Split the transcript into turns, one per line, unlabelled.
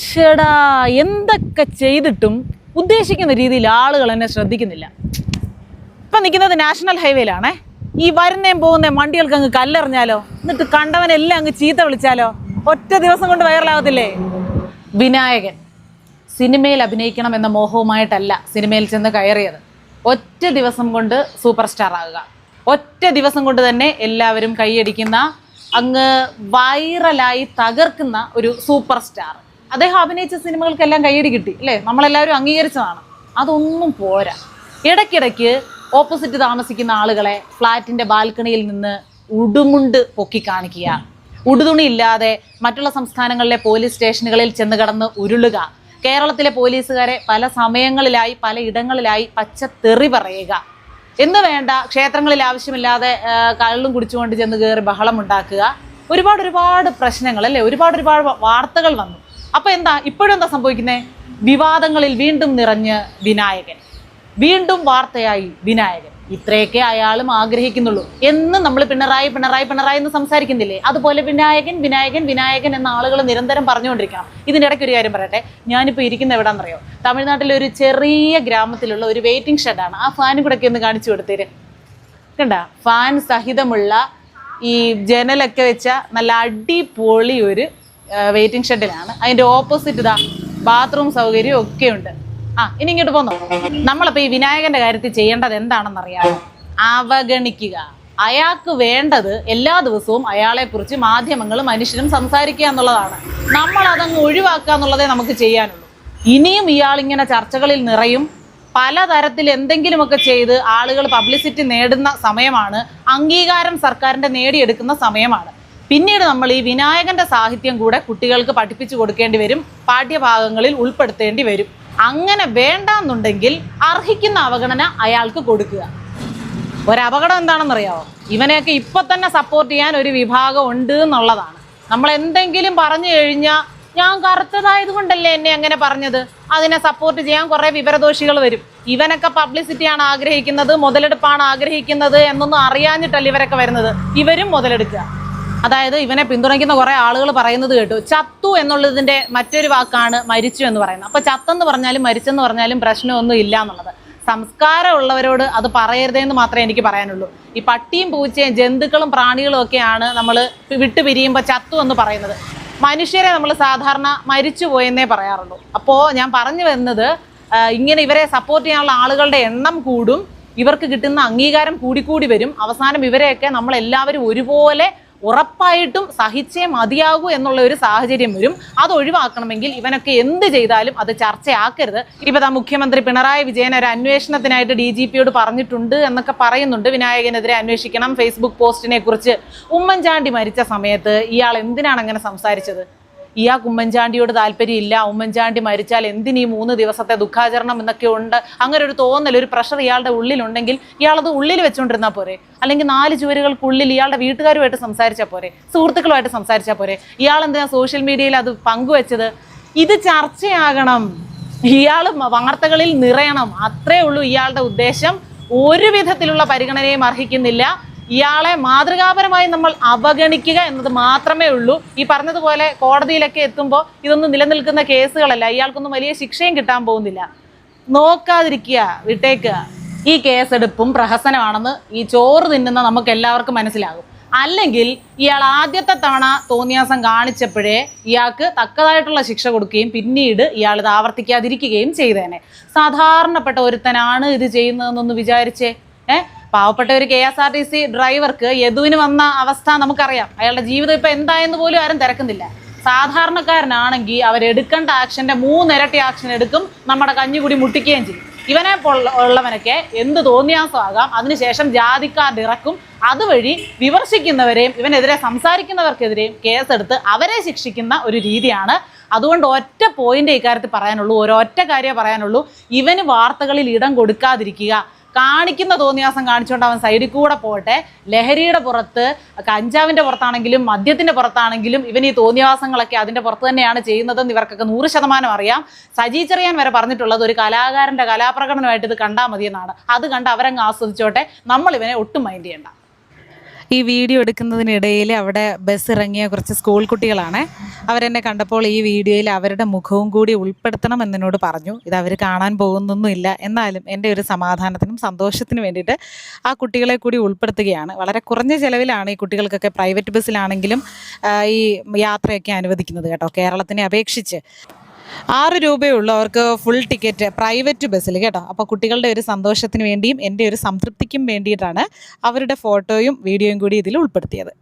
ചേടാ എന്തൊക്കെ ചെയ്തിട്ടും ഉദ്ദേശിക്കുന്ന രീതിയിൽ ആളുകൾ എന്നെ ശ്രദ്ധിക്കുന്നില്ല. ഇപ്പം നിൽക്കുന്നത് നാഷണൽ ഹൈവേയിലാണേ. ഈ വരുന്നേം പോകുന്ന വണ്ടികൾക്ക് അങ്ങ് കല്ലെറിഞ്ഞാലോ? എന്നിട്ട് കണ്ടവനെല്ലാം അങ്ങ് ചീത്ത വിളിച്ചാലോ? ഒറ്റ ദിവസം കൊണ്ട് വൈറലാകത്തില്ലേ വിനായകൻ. സിനിമയിൽ അഭിനയിക്കണം എന്ന മോഹവുമായിട്ടല്ല സിനിമയിൽ ചെന്ന് കയറിയത്. ഒറ്റ ദിവസം കൊണ്ട് സൂപ്പർ സ്റ്റാർ ആകുക. ഒറ്റ ദിവസം കൊണ്ട് തന്നെ എല്ലാവരും കൈയടിക്കുന്ന അങ്ങ് വൈറലായി തകർക്കുന്ന ഒരു സൂപ്പർ സ്റ്റാർ അദ്ദേഹം അഭിനയിച്ച സിനിമകൾക്കെല്ലാം കയ്യടി കിട്ടി അല്ലേ? നമ്മളെല്ലാവരും അംഗീകരിച്ചതാണ്. അതൊന്നും പോരാ. ഇടയ്ക്കിടയ്ക്ക് ഓപ്പോസിറ്റ് താമസിക്കുന്ന ആളുകളെ ഫ്ലാറ്റിന്റെ ബാൽക്കണിയിൽ നിന്ന് ഉടുമുണ്ട് പൊക്കി കാണിക്കുക. ഉടുതുണി ഇല്ലാതെ മറ്റുള്ള സംസ്ഥാനങ്ങളിലെ പോലീസ് സ്റ്റേഷനുകളിൽ ചെന്ന് കടന്ന് ഉരുളുക. കേരളത്തിലെ പോലീസുകാരെ പല സമയങ്ങളിലായി പല ഇടങ്ങളിലായി പച്ച തെറി പറയുക. എന്ന് വേണ്ട ക്ഷേത്രങ്ങളിൽ ആവശ്യമില്ലാതെ കള്ളും കുടിച്ചുകൊണ്ട് ചെന്ന് കയറി ബഹളം ഉണ്ടാക്കുക. ഒരുപാട് ഒരുപാട് പ്രശ്നങ്ങൾ അല്ലേ? ഒരുപാട് ഒരുപാട് വാർത്തകൾ വന്നു. അപ്പൊ എന്താ ഇപ്പോഴും എന്താ സംഭവിക്കുന്നത് വിവാദങ്ങളിൽ വീണ്ടും നിറഞ്ഞ് വിനായകൻ. വീണ്ടും വാർത്തയായി വിനായകൻ. ഇത്രയൊക്കെ അയാളും ആഗ്രഹിക്കുന്നുള്ളൂ. എന്ന് നമ്മൾ പിണറായി പിണറായി പിണറായി എന്ന് സംസാരിക്കുന്നില്ലേ? അതുപോലെ വിനായകൻ വിനായകൻ വിനായകൻ എന്ന ആളുകൾ നിരന്തരം പറഞ്ഞുകൊണ്ടിരിക്കണം. ഇതിന്റെ ഇടയ്ക്ക് ഒരു കാര്യം പറയട്ടെ. ഞാനിപ്പോൾ ഇരിക്കുന്ന എവിടാന്നറിയോ? തമിഴ്നാട്ടിലെ ഒരു ചെറിയ ഗ്രാമത്തിലുള്ള ഒരു വെയിറ്റിംഗ് ഷെഡാണ് ആ ഫാനും കൂടെ ഒക്കെ ഒന്ന് കാണിച്ചു കൊടുത്തേര്. കണ്ട? ഫാൻ സഹിതമുള്ള ഈ ജനലൊക്കെ വെച്ച നല്ല അടിപൊളി ഒരു വെയിറ്റിംഗ് ഷെഡിലാണ് അതിന്റെ ഓപ്പോസിറ്റ് ഇതാ ബാത്റൂം സൗകര്യം ഒക്കെ ഉണ്ട്. ആ ഇനി ഇങ്ങോട്ട് പോന്നോ. നമ്മളപ്പോ ഈ വിനായകന്റെ കാര്യത്തിൽ ചെയ്യേണ്ടത് എന്താണെന്ന് അറിയാമോ അവഗണിക്കുക. അയാൾക്ക് വേണ്ടത് എല്ലാ ദിവസവും അയാളെ കുറിച്ച് മാധ്യമങ്ങളും മനുഷ്യരും സംസാരിക്കുക എന്നുള്ളതാണ്. നമ്മൾ അതങ്ങ് ഒഴിവാക്കുക എന്നുള്ളതേ നമുക്ക് ചെയ്യാനുള്ളൂ. ഇനിയും ഇയാൾ ഇങ്ങനെ ചർച്ചകളിൽ നിറയും. പലതരത്തിൽ എന്തെങ്കിലുമൊക്കെ ചെയ്ത് ആളുകൾ പബ്ലിസിറ്റി നേടുന്ന സമയമാണ്. അംഗീകാരം സർക്കാരിന്റെ നേടിയെടുക്കുന്ന സമയമാണ്. പിന്നീട് നമ്മൾ ഈ വിനായകന്റെ സാഹിത്യം കൂടെ കുട്ടികൾക്ക് പഠിപ്പിച്ചു കൊടുക്കേണ്ടി വരും പാഠ്യഭാഗങ്ങളിൽ ഉൾപ്പെടുത്തേണ്ടി വരും. അങ്ങനെ വേണ്ടാന്നുണ്ടെങ്കിൽ അർഹിക്കുന്ന അവഗണന അയാൾക്ക് കൊടുക്കുക. ഒരപകടം എന്താണെന്നറിയാമോ ഇവനെയൊക്കെ ഇപ്പൊ തന്നെ സപ്പോർട്ട് ചെയ്യാൻ ഒരു വിഭാഗം ഉണ്ട് എന്നുള്ളതാണ്. നമ്മൾ എന്തെങ്കിലും പറഞ്ഞു കഴിഞ്ഞാൽ ഞാൻ കറുത്തതായത് കൊണ്ടല്ലേ എന്നെ അങ്ങനെ പറഞ്ഞത്? അതിനെ സപ്പോർട്ട് ചെയ്യാൻ കുറെ വിവരദോഷികൾ വരും. ഇവനൊക്കെ പബ്ലിസിറ്റിയാണ് ആഗ്രഹിക്കുന്നത് മുതലെടുപ്പാണ് ആഗ്രഹിക്കുന്നത് എന്നൊന്നും അറിയാഞ്ഞിട്ടല്ല ഇവരൊക്കെ വരുന്നത്? ഇവരും മുതലെടുക്കുക. അതായത് ഇവനെ പിന്തുണയ്ക്കുന്ന കുറെ ആളുകൾ പറയുന്നത് കേട്ടു. ചത്തു എന്നുള്ളതിന്റെ മറ്റൊരു വാക്കാണ് മരിച്ചു എന്ന് പറയുന്നത്. അപ്പൊ ചത്തെന്ന് പറഞ്ഞാലും മരിച്ചെന്ന് പറഞ്ഞാലും പ്രശ്നമൊന്നും ഇല്ല എന്നുള്ളത്. സംസ്കാരമുള്ളവരോട് അത് പറയരുതെന്ന് മാത്രമേ എനിക്ക് പറയാനുള്ളൂ. ഈ പട്ടിയും പൂച്ചയും ജന്തുക്കളും പ്രാണികളും ഒക്കെയാണ് നമ്മൾ വിട്ടു പിരിയുമ്പോൾ ചത്തു എന്ന് പറയുന്നത്. മനുഷ്യരെ നമ്മൾ സാധാരണ മരിച്ചു പോയെന്നേ പറയാറുള്ളൂ. അപ്പോൾ ഞാൻ പറഞ്ഞു വരുന്നത് ഇങ്ങനെ ഇവരെ സപ്പോർട്ട് ചെയ്യാനുള്ള ആളുകളുടെ എണ്ണം കൂടും. ഇവർക്ക് കിട്ടുന്ന അംഗീകാരം കൂടിക്കൂടി വരും. അവസാനം ഇവരെയൊക്കെ നമ്മളെല്ലാവരും ഒരുപോലെ ഉറപ്പായിട്ടും സഹിച്ചേ മതിയാകൂ എന്നുള്ള ഒരു സാഹചര്യം വരും. അത് ഒഴിവാക്കണമെങ്കിൽ ഇവനൊക്കെ എന്ത് ചെയ്താലും അത് ചർച്ചയാക്കരുത്. ഇപ്പൊ ആ മുഖ്യമന്ത്രി പിണറായി വിജയൻ ഒരു അന്വേഷണത്തിനായിട്ട് ഡി ജി പിയോട് പറഞ്ഞിട്ടുണ്ട് എന്നൊക്കെ പറയുന്നുണ്ട്. വിനായകനെതിരെ അന്വേഷിക്കണം. ഫേസ്ബുക്ക് പോസ്റ്റിനെ കുറിച്ച് ഉമ്മൻചാണ്ടി മരിച്ച സമയത്ത് ഇയാൾ എന്തിനാണ് അങ്ങനെ സംസാരിച്ചത്? ഇയാൾക്ക് ഉമ്മൻചാണ്ടിയോട് താല്പര്യമില്ല. ഉമ്മൻചാണ്ടി മരിച്ചാൽ എന്തിനീ മൂന്ന് ദിവസത്തെ ദുഃഖാചരണം എന്നൊക്കെ ഉണ്ട്. അങ്ങനെ ഒരു തോന്നൽ ഒരു പ്രഷർ ഇയാളുടെ ഉള്ളിലുണ്ടെങ്കിൽ ഇയാളത് ഉള്ളിൽ വെച്ചുകൊണ്ടിരുന്നാൽ പോരെ. അല്ലെങ്കിൽ നാല് ചുവരുകൾക്കുള്ളിൽ ഇയാളുടെ വീട്ടുകാരുമായിട്ട് സംസാരിച്ചാൽ പോരെ. സുഹൃത്തുക്കളുമായിട്ട് സംസാരിച്ചാൽ പോരെ. ഇയാൾ എന്തിനാ സോഷ്യൽ മീഡിയയിൽ അത് പങ്കുവെച്ചത്? ഇത് ചർച്ചയാകണം. ഇയാൾ വാർത്തകളിൽ നിറയണം. അത്രേ ഉള്ളൂ ഇയാളുടെ ഉദ്ദേശം. ഒരു വിധത്തിലുള്ള പരിഗണനയും അർഹിക്കുന്നില്ല. ഇയാളെ മാതൃകാപരമായി നമ്മൾ അവഗണിക്കുക എന്നത് മാത്രമേ ഉള്ളൂ. ഈ പറഞ്ഞതുപോലെ കോടതിയിലൊക്കെ എത്തുമ്പോൾ ഇതൊന്നും നിലനിൽക്കുന്ന കേസുകളല്ല. ഇയാൾക്കൊന്നും വലിയ ശിക്ഷയും കിട്ടാൻ പോകുന്നില്ല. നോക്കാതിരിക്കുക വിട്ടേക്കുക. ഈ കേസെടുപ്പും പ്രഹസനമാണെന്ന് ഈ ചോറ് തിന്നുന്ന നമുക്ക് എല്ലാവർക്കും മനസ്സിലാകും. അല്ലെങ്കിൽ ഇയാൾ ആദ്യത്തെ തവണ തോന്നിയാസം കാണിച്ചപ്പോഴേ ഇയാൾക്ക് തക്കതായിട്ടുള്ള ശിക്ഷ കൊടുക്കുകയും പിന്നീട് ഇയാൾ ഇത് ആവർത്തിക്കാതിരിക്കുകയും ചെയ്തേനെ. സാധാരണപ്പെട്ട ഒരുത്തനാണ് ഇത് ചെയ്യുന്നതെന്നൊന്ന് വിചാരിച്ചേ? ഏഹ് പാവപ്പെട്ട ഒരു K S R T C ഡ്രൈവർക്ക് യദുവിന് വന്ന അവസ്ഥ നമുക്കറിയാം. അയാളുടെ ജീവിതം ഇപ്പൊ എന്തായെന്ന് പോലും ആരും തിരക്കുന്നില്ല. സാധാരണക്കാരനാണെങ്കിൽ അവരെടുക്കേണ്ട ആക്ഷന്റെ മൂന്നിരട്ടി ആക്ഷൻ എടുക്കും നമ്മുടെ കഞ്ഞുകൂടി മുട്ടിക്കുകയും ചെയ്യും. ഇവനെ ഉള്ളവനൊക്കെ എന്ത് തോന്നിയാസമാകാം അതിനുശേഷം ജാതിക്കാർ ഇറക്കും. അതുവഴി വിമർശിക്കുന്നവരെയും ഇവനെതിരെ സംസാരിക്കുന്നവർക്കെതിരെയും കേസെടുത്ത് അവരെ ശിക്ഷിക്കുന്ന ഒരു രീതിയാണ്. അതുകൊണ്ട് ഒറ്റ പോയിന്റ് ഇക്കാര്യത്തിൽ പറയാനുള്ളൂ. ഒരൊറ്റ കാര്യമേ പറയാനുള്ളൂ. ഇവന് വാർത്തകളിൽ ഇടം കൊടുക്കാതിരിക്കുക. കാണിക്കുന്ന തോന്നിയാസം കാണിച്ചുകൊണ്ട് അവൻ സൈഡിൽ കൂടെ പോട്ടെ ലഹരിയുടെ പുറത്ത് കഞ്ചാവിന്റെ പുറത്താണെങ്കിലും മദ്യത്തിന്റെ പുറത്താണെങ്കിലും ഇവൻ ഈ തോന്നിയാസങ്ങളൊക്കെ അതിന്റെ പുറത്ത് തന്നെയാണ് ചെയ്യുന്നതെന്ന് ഇവർക്കൊക്കെ നൂറ് ശതമാനം അറിയാം. സജി വരെ പറഞ്ഞിട്ടുള്ളത് ഒരു കലാകാരന്റെ കലാപ്രകടനമായിട്ട് ഇത് കണ്ടാൽ മതിയെന്നാണ്. അത് കണ്ട് അവരങ്ങ് ആസ്വദിച്ചോട്ടെ. നമ്മൾ ഇവനെ ഒട്ടും മൈൻഡ് ചെയ്യണ്ട. ഈ വീഡിയോ എടുക്കുന്നതിനിടയിൽ അവിടെ ബസ് ഇറങ്ങിയ കുറച്ച് സ്കൂൾ കുട്ടികളാണ്. അവരെന്നെ കണ്ടപ്പോൾ ഈ വീഡിയോയിൽ അവരുടെ മുഖവും കൂടി ഉൾപ്പെടുത്തണം എന്നോട് പറഞ്ഞു. ഇത് അവർ കാണാൻ പോകുന്നൊന്നുമില്ല. എന്നാലും എന്റെ ഒരു സമാധാനത്തിനും സന്തോഷത്തിനും വേണ്ടിയിട്ട് ആ കുട്ടികളെ കൂടി ഉൾപ്പെടുത്തുകയാണ്. വളരെ കുറഞ്ഞ ചിലവിലാണ് ഈ കുട്ടികൾക്കൊക്കെ പ്രൈവറ്റ് ബസ്സിലാണെങ്കിലും ഈ യാത്രയൊക്കെ അനുവദിക്കുന്നത് കേട്ടോ. കേരളത്തിനെ അപേക്ഷിച്ച്. ആറ് രൂപയുള്ളവർക്ക് ഫുൾ ടിക്കറ്റ് പ്രൈവറ്റ് ബസ്സിൽ കേട്ടോ. അപ്പോൾ കുട്ടികളുടെ ഒരു സന്തോഷത്തിന് വേണ്ടിയും എന്റെ ഒരു സംതൃപ്തിക്കും വേണ്ടിയിട്ടാണ് അവരുടെ ഫോട്ടോയും വീഡിയോയും കൂടി ഇതിൽ ഉൾപ്പെടുത്തിയത്.